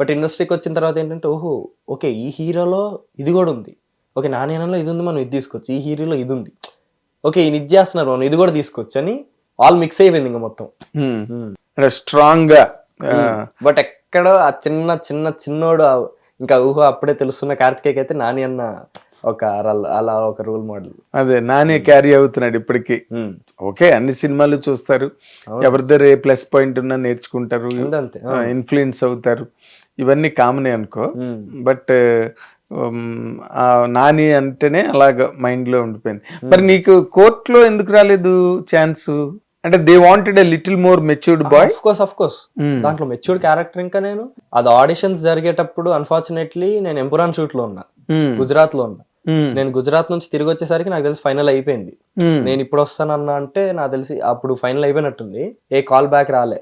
But ఇండస్ట్రీకి వచ్చిన తర్వాత ఏంటంటే ఓహో ఓకే ఈ హీరోలో ఇది కూడా ఉంది. ఓకే నాణ్యనంలో ఇది ఉంది మనం ఇది తీసుకోవచ్చు. ఈ హీరోలో ఇది ఉంది. ఓకే ఈయన ఇది చేస్తున్నారు మనం ఇది కూడా తీసుకోవచ్చు అని ఆల్ మిక్స్ అయిపోయింది ఇంకా మొత్తం. అంటే స్ట్రాంగ్గా బట్ ఎక్కడో ఆ చిన్న చిన్న చిన్నోడు ఇంకా ఊహ అప్పుడే తెలుస్తున్న కార్తికేయ అయితే నాని అన్న ఒక అలా ఒక రోల్ మోడల్ అదే నానే క్యారీ అవుతున్నాడు ఇప్పటికి. ఓకే అన్ని సినిమాలు చూస్తారు. ఎవరి దగ్గర ఏ ప్లస్ పాయింట్ ఉన్నా నేర్చుకుంటారు. ఇన్ఫ్లుయెన్స్ అవుతారు. ఇవన్నీ కామనే అనుకో. బట్ నాని అంటేనే అలాగ మైండ్లో ఉండిపోయింది మరి నీకు కోర్టులో ఎందుకు రాలేదు ఛాన్స్? అంటే they wanted a little more matured boy. Of course of course దాంట్లో మెచ్యూర్డ్ క్యారెక్టర్ ఇంకా నేను. అది ఆడిషన్స్ జరిగేటప్పుడు అన్ఫార్చునేట్లీ నేను ఎంపురాన్ షూట్లో ఉన్నా. గుజరాత్లో ఉన్నా. నేను గుజరాత్ నుంచి తిరిగి వచ్చేసరికి నాకు తెలిసి ఫైనల్ అయిపోయింది. నేను ఇప్పుడు వస్తానన్నా అంటే నాకు తెలిసి అప్పుడు ఫైనల్ అయిపోయినట్టుంది. ఏ కాల్ బ్యాక్ రాలే.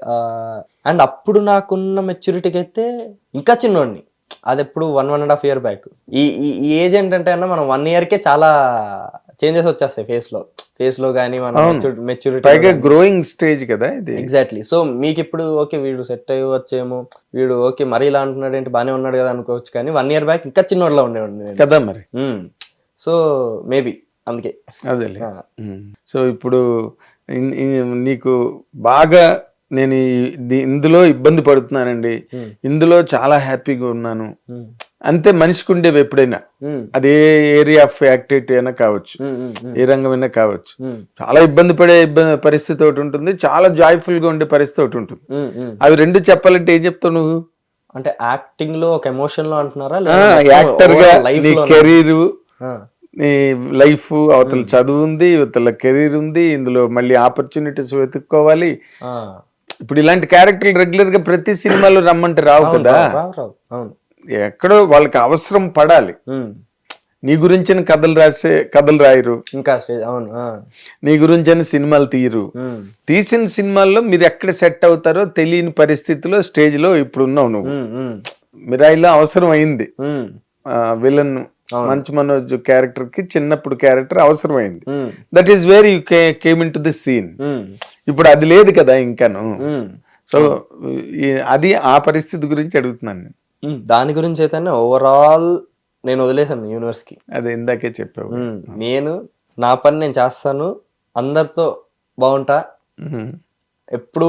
అండ్ అప్పుడు నాకున్న మెచ్యూరిటీకి అయితే ఇంకా చిన్నోడిని. అది ఎప్పుడు one one and half year back ఈ ఈ- ఏజ్ ఏంటంటే అన్న మనం వన్ కే చాలా చేంజెస్ వచ్చేస్తాయి ఫేస్లో. ఫేస్లో కానీ మన మెచ్యూరిటీ గ్రోయింగ్ స్టేజ్ కదా ఇది. ఎగ్జాక్ట్లీ సో మీకు ఇప్పుడు ఓకే వీడు సెట్ అయ్యవచ్చేమో వీడు ఓకే మరీ ఇలా అంటున్నాడు ఏంటి? బానే ఉన్నాడు కదా అనుకోవచ్చు కానీ వన్ ఇయర్ బ్యాక్ ఇంకా చిన్నోడ్లా ఉండేవాడిని నేను. కదా మరి. సో మేబీ అందుకే. అదేలే. ఆ, సో ఇప్పుడు నీకు బాగా నేను ఇందులో ఇబ్బంది పడుతున్నానండి. ఇందులో చాలా హ్యాపీగా ఉన్నాను. అంతే మనిషికి ఉండేవి ఎప్పుడైనా. అదే ఏరియా ఆఫ్ యాక్టివిటీ అయినా కావచ్చు. ఏ రంగమైనా కావచ్చు. ఉమ్, చాలా ఇబ్బంది పడే ఇబ్బంది పరిస్థితి ఒకటి ఉంటుంది. చాలా జాయ్ఫుల్గా ఉండే పరిస్థితి ఒకటి ఉంటుంది. అవి రెండు చెప్పాలంటే ఏం చెప్తావు నువ్వు? అంటే యాక్టింగ్లో ఒక ఎమోషన్లో అంటున్నారా యాక్టర్గా కెరీర్ నీ లైఫ్ అవతల చదువు ఉంది అవతల కెరీర్ ఉంది ఇందులో మళ్ళీ ఆపర్చునిటీస్ వెతుక్కోవాలి. ఇప్పుడు ఇలాంటి క్యారెక్టర్లు రెగ్యులర్గా ప్రతి సినిమాలో రమ్మంటే రావు కదా? ఎక్కడో వాళ్ళకి అవసరం పడాలి. నీ గురించిన కథలు రాసే కథలు రాయరు. ఇంకా స్టేజ్ అవును నీ గురించిన సినిమాలు తీయరు. తీసిన సినిమాల్లో మీరు ఎక్కడ సెట్ అవుతారో తెలియని పరిస్థితిలో స్టేజ్లో ఇప్పుడు ఉన్నావు నువ్వు మిరాయిలో అవసరం అయింది. విలన్ మంచు మనోజ్ క్యారెక్టర్కి చిన్నప్పుడు క్యారెక్టర్ అవసరమైంది. That is where you came into the scene ఇప్పుడు అది లేదు కదా ఇంకాను. సో అది ఆ పరిస్థితి గురించి అడుగుతున్నాను నేను. దాని గురించి అయితే ఓవరాల్ నేను వదిలేసాను యూనివర్స్కి అదే ఇందాకే చెప్పావు. నేను నా పని నేను చేస్తాను అందరితో బాగుంటా. ఎప్పుడు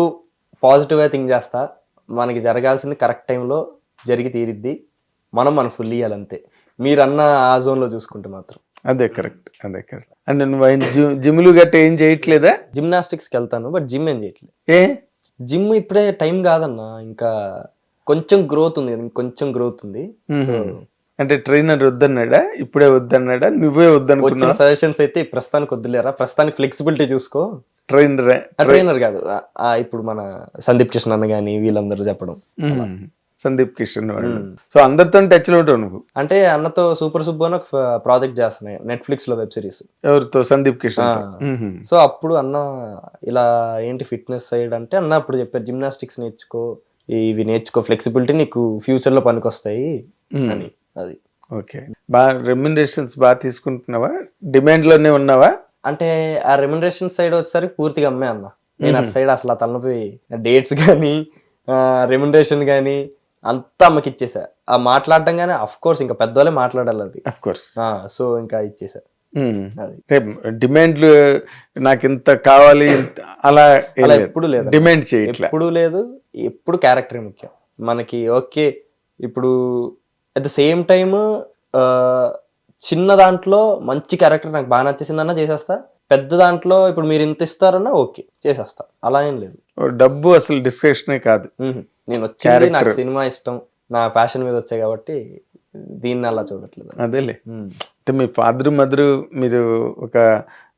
పాజిటివ్గా థింక్ చేస్తా మనకి జరగాల్సింది కరెక్ట్ టైంలో జరిగి తీరిద్ది మనం మన ఫుల్ ఇవ్వాలంతే మీరన్న ఆ జోన్లో చూసుకుంటే మాత్రం. అదే కరెక్ట్ అదే కరెక్ట్. అంటే నువ్వు ఆయన జిమ్లు గట్ట ఏం చేయట్లేదా? జిమ్నాస్టిక్స్కి వెళ్తాను బట్ జిమ్ ఏం చేయట్లేదు. ఏ? జిమ్ ఇప్పుడే టైం కాదన్నా ఇంకా కొంచెం గ్రోత్ ఉంది కొంచెం గ్రోత్ ఉంది. అంటే ట్రైనర్ వద్దన్నాడా? ఇప్పుడే వద్దన్నాడా? నువ్వే వద్దనుకున్నా సజెషన్స్ అయితే ప్రస్తుతానికి వద్దులేరా? ప్రస్తుతానికి ఫ్లెక్సిబిలిటీ చూసుకో. ట్రైనర్ ట్రైనర్ కాదు ఇప్పుడు మన సందీప్ కృష్ణ అన్న కానీ వీళ్ళందరూ చెప్పడం. సందీప్ కిషన్ వాళ్ళు. సో అందరితో టచ్లో ఉంటావు నువ్వు. అంటే అన్నతో సూపర్ సుబ్బు అని ఒక ప్రాజెక్ట్ చేస్తున్నాయి నెట్ఫ్లిక్స్లో వెబ్ సిరీస్ ఎవరితో? సందీప్ కిషన్. సో అప్పుడు అన్న ఇలా ఏంటి ఫిట్నెస్ సైడ్ అంటే అన్న అప్పుడు చెప్పారు జిమ్నాస్టిక్స్ నేర్చుకో ఇవి నేర్చుకో ఫ్లెక్సిబిలిటీ నీకు ఫ్యూచర్లో పనికొస్తాయి అని అది. ఓకే. బాగా రెమ్యునరేషన్స్ బాగా తీసుకుంటున్నావా? డిమాండ్లోనే ఉన్నావా? అంటే ఆ రెమ్యునరేషన్ సైడ్ వచ్చేసరికి పూర్తిగా అమ్మే అన్న. నేను అటు సైడ్ అసలు తలనొప్పి డేట్స్ కానీ రెమ్యునరేషన్ కానీ అంతా అమ్మకి ఇచ్చేసా. ఆ మాట్లాడడం కానీ అఫ్ కోర్స్ ఇంకా పెద్దవాళ్ళే మాట్లాడాలి అది. అఫ్ కోర్స్ సో ఇంకా ఇచ్చేసా. డిమాండ్లు నాకు ఇంత కావాలి అలా అలా ఎప్పుడు లేదు డిమాండ్ చేయట్లే. ఎప్పుడు లేదు ఎప్పుడు క్యారెక్టర్ ముఖ్యం. మనకి ఓకే ఇప్పుడు అట్ ద సేమ్ టైమ్ చిన్న దాంట్లో మంచి క్యారెక్టర్ నాకు బాగా నచ్చేసిందన్నా చేసేస్తా. పెద్ద దాంట్లో ఇప్పుడు మీరు ఇంత ఇస్తారన్నా ఓకే చేసేస్తా. అలా ఏం లేదు. డబ్బు అసలు డిస్కషనే కాదు. నేను వచ్చింది నాకు సినిమా ఇష్టం నా ప్యాషన్ మీద వచ్చాయి కాబట్టి దీన్ని అలా చూడట్లేదు. అదేలే. అంటే మీ ఫాదర్ మదర్ మీరు ఒక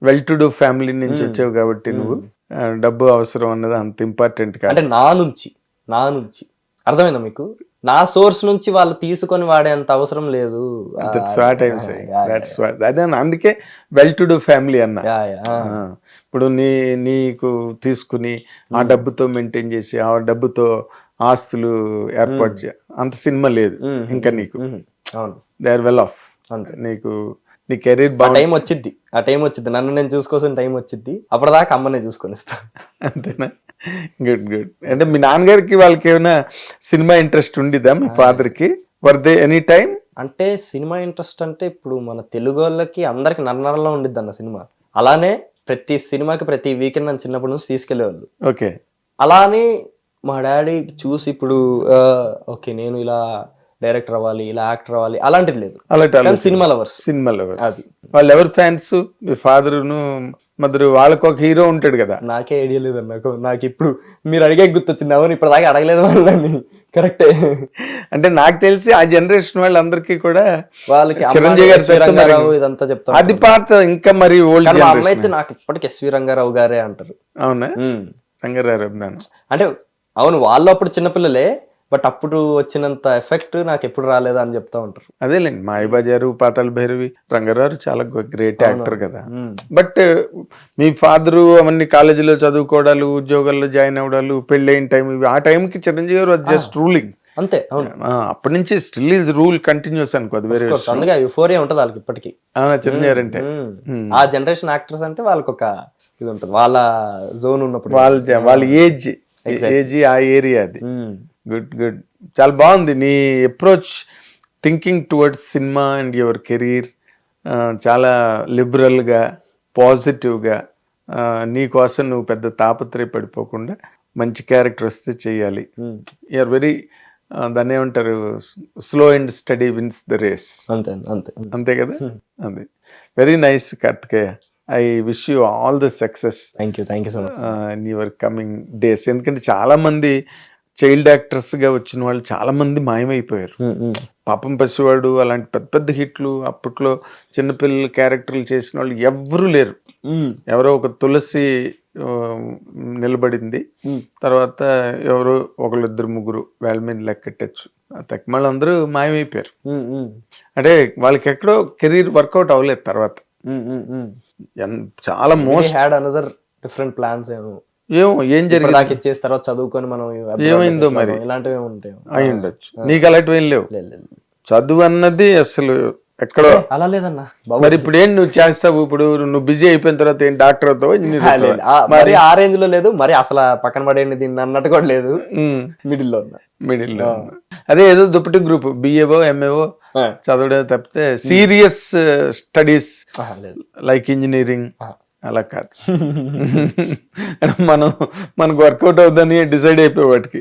వెల్ టు డూ ఫ్యామిలీ నుంచి వచ్చావు కాబట్టి నువ్వు డబ్బు అవసరం అన్నది అంత ఇంపార్టెంట్ కాదు. అంటే నా నుంచి నా నుంచి. అర్థమైందా మీకు? నా సోర్స్ నుంచి వాళ్ళు తీసుకొని వాడేంత అవసరం లేదు. అదే. అందుకే వెల్ టు డూ ఫ్యామిలీ అన్న. ఇప్పుడు నీ నీకు తీసుకుని ఆ డబ్బుతో మెయింటైన్ చేసి ఆ డబ్బుతో ఆస్తులు ఏర్పాటు చే అంత సినిమా లేదు. ఇంకా నీకు. దే ఆర్ వెల్ ఆఫ్ అంతే. నీకు నీ కెరీర్ ఆ బాగుంది టైం వచ్చిద్ది. ఆ టైం వచ్చిద్ది. నన్ను నేను చూసుకోవాల్సిన టైం వచ్చిద్ది. అప్పటిదాకా అమ్మనే చూసుకొని ఇస్తా అంతేనా? గుడ్ గుడ్ అంటే మీ నాన్నగారికి వాళ్ళకి ఏమైనా సినిమా ఇంట్రెస్ట్ ఉండిదా మీ ఫాదర్కి వర్ దే ఎనీ టైం అంటే సినిమా ఇంట్రెస్ట్ అంటే ఇప్పుడు మన తెలుగు వాళ్ళకి అందరికి నన్నరలో ఉండిద్ది అన్న సినిమా. అలానే ప్రతి సినిమాకి ప్రతి వీకెండ్ నన్ను చిన్నప్పటి నుంచి తీసుకెళ్ళేవాళ్ళు ఓకే. అలా అని మా డాడీ చూసి ఇప్పుడు ఓకే నేను ఇలా డైరెక్టర్ అవ్వాలి ఇలా యాక్టర్ అవ్వాలి అలాంటిది లేదు. అలాంటి కానీ సినిమా లవర్స్. వాళ్ళు ఎవరు ఫ్యాన్స్? మీ ఫాదర్ను మదర్ వాళ్ళకి ఒక హీరో ఉంటాడు కదా. నాకే ఐడియా లేదు నాకు నాకు ఇప్పుడు మీరు అడిగే గుర్తొచ్చింది. అవును ఇప్పుడు దాకా అడగలేదు వాళ్ళని. కరెక్టే అంటే నాకు తెలిసి ఆ జనరేషన్ వాళ్ళందరికీ కూడా వాళ్ళకి చిరంజీవి గారి మరి- ఇదంతా చెప్తాను అది పాత ఇంకా మరి ఓల్డ్ అయితే నాకు ఇప్పటికి ఎస్వి రంగారావు గారే అంటారు. అవునా. రంగారావు అంటే అవును వాళ్ళు అప్పుడు చిన్నపిల్లలే బట్ అప్పుడు వచ్చినంత ఎఫెక్ట్ నాకు ఎప్పుడు రాలేదా అని చెప్తా ఉంటారు. అదేలేండి మాయబజారు పాతాళ భైరవి రంగారావు చాలా గ్రేట్ యాక్టర్ కదా. బట్ మీ ఫాదరు అవన్నీ కాలేజీలో చదువుకోవడాలు ఉద్యోగాల్లో జాయిన్ అవ్వడాలు పెళ్ళైన టైం ఇవి ఆ టైంకి చిరంజీవి గారు జస్ట్ రూలింగ్ అంతే అవును. అప్పటి నుంచి స్టిల్ ఈజ్ రూల్ కంటిన్యూస్ అనుకో అది వేరే అందుకే యూఫోరియా ఉంటుంది వాళ్ళకి ఇప్పటికి. చిరంజీవి అంటే. ఆ జనరేషన్ యాక్టర్స్ అంటే వాళ్ళకి ఒక ఇది ఉంటుంది వాళ్ళ జోన్ ఉన్నప్పుడు. వాళ్ళ వాళ్ళ ఏజ్ ఏజ్ ఆ ఏరియా అది. గుడ్ గుడ్ చాలా బాగుంది. నీ approach thinking towards cinema and your career చాలా లిబరల్గా పాజిటివ్గా నీ కోసం నువ్వు పెద్ద తాపత్రయపడిపోకుండా మంచి క్యారెక్టర్ వస్తే చేయాలి. యూఆర్ వెరీ దాన్ని ఏమంటారు? Slow and steady wins the race అంతే అంతే అంతే. కదా? అదే very nice Karthikeya I wish you all the success thank you thank you so much in your coming days ఎందుకంటే చాలా మంది చైల్డ్ యాక్టర్స్గా వచ్చిన వాళ్ళు చాలా మంది మాయమైపోయారు. పాపం పసివాడు అలాంటి పెద్ద పెద్ద హిట్లు అప్పట్లో చిన్నపిల్లల క్యారెక్టర్లు చేసిన వాళ్ళు ఎవ్వరూ లేరు. ఎవరో ఒక తులసి నిలబడింది. తర్వాత ఎవరో ఒకళ్ళిద్దరు ముగ్గురు వాళ్ళ మీద లెక్కెట్టచ్చు తక్కువ అందరూ మాయమైపోయారు. అంటే వాళ్ళకి ఎక్కడో కెరీర్ వర్కౌట్ అవ్వలేదు తర్వాత. చాలా most had another different plans ఏమో. ఏమో ఏం జరిగింది? దాకా ఇచ్చేసి తర్వాత చదువుకొని మనం ఏమైందో మరి? ఇలాంటివి ఉంటాయి అయి ఉండొచ్చు. నీకు అలాంటివి ఏం లేవు. చదువు అన్నది అసలు ఎక్కడో అలా లేదన్నా. మరి ఇప్పుడు ఏం నువ్వు చేస్తావు? ఇప్పుడు నువ్వు బిజీ అయిపోయిన తర్వాత ఏం డాక్టర్ అవుతావు మరి ఆ రేంజ్లో లేదు. మరి అసలు పక్కన పడేయండి దీన్ని అన్నట్టు కూడా లేదు. మిడిల్లో మిడిల్లో. అదే ఏదో దుప్పటి గ్రూప్ బిఏఓ ఎంఏఓ. చదవడం తప్పితే సీరియస్ స్టడీస్ లైక్ ఇంజనీరింగ్. అలా కాదు. మనం మనకు వర్కౌట్ అవుతుందని డిసైడ్ అయిపోయి వాటికి.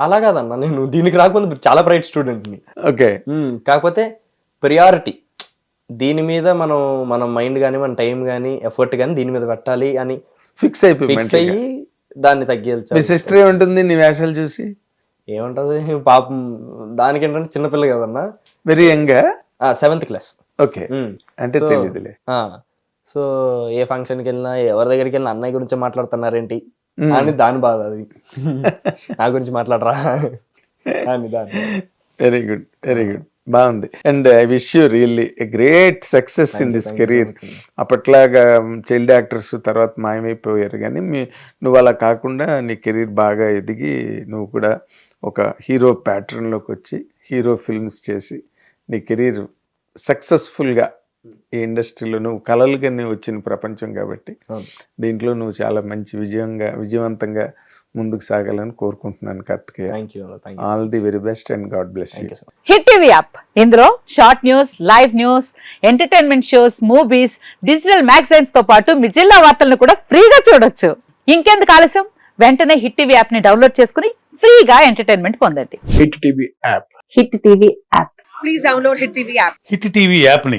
అలా కాదన్న నేను దీనికి రాకముందు చాలా బ్రైట్ స్టూడెంట్ని ఓకే కాకపోతే ప్రియారిటీ. దీని మీద మనం మన మైండ్ కానీ మన టైం కానీ ఎఫర్ట్ కానీ దీని మీద పెట్టాలి అని ఫిక్స్ అయిపోయి ఫిక్స్ అయ్యి దాన్ని మీ తగ్గించాలి సిస్టర్ ఏముంటుంది నీ వేషాలు చూసి? ఏమంటది? పాపం దానికి ఏంటంటే చిన్నపిల్ల కదన్నా. Very young seventh class okay. అంటే తెలియదులే సో ఏ ఫంక్షన్కి వెళ్ళినా ఎవరి దగ్గరికి వెళ్ళినా అన్నయ్య గురించి మాట్లాడుతున్నారేంటి? అని దాని బాధ అది. నా గురించి మాట్లాడరా? అని దాని వెరీ గుడ్ వెరీ గుడ్ బాగుంది. And I wish you really a great success in this career అప్పట్లాగా child actors తర్వాత మాయమైపోయారు. కానీ మీ నువ్వు అలా కాకుండా నీ కెరీర్ బాగా ఎదిగి నువ్వు కూడా ఒక హీరో ప్యాటర్న్లోకి వచ్చి హీరో ఫిల్మ్స్ చేసి నీ కెరీర్ సక్సెస్ఫుల్గా ఈ ఇండస్ట్రీలో నువ్వు కలలుగానే వచ్చిన ప్రపంచం కాబట్టి. దీంట్లో నువ్వు చాలా మంచి విజయంగా విజయవంతంగా ముందుకు సాగాలని కోరుకుంటున్నాను Karthikeya. All the very best and God bless you Hit TV app ఇందులో short news live news entertainment shows movies digital మ్యాగజైన్స్తో పాటు మీ జిల్లా వార్తలను కూడా ఫ్రీగా చూడొచ్చు. ఇంకెందుకు ఆలస్యం? వెంటనే హిట్ టీవీ యాప్ని డౌన్లోడ్ చేసుకుని ఫ్రీగా ఎంటర్టైన్మెంట్ పొందండి. Hit TV app Hit TV app please download Hit TV app. Hit TV యాప్ని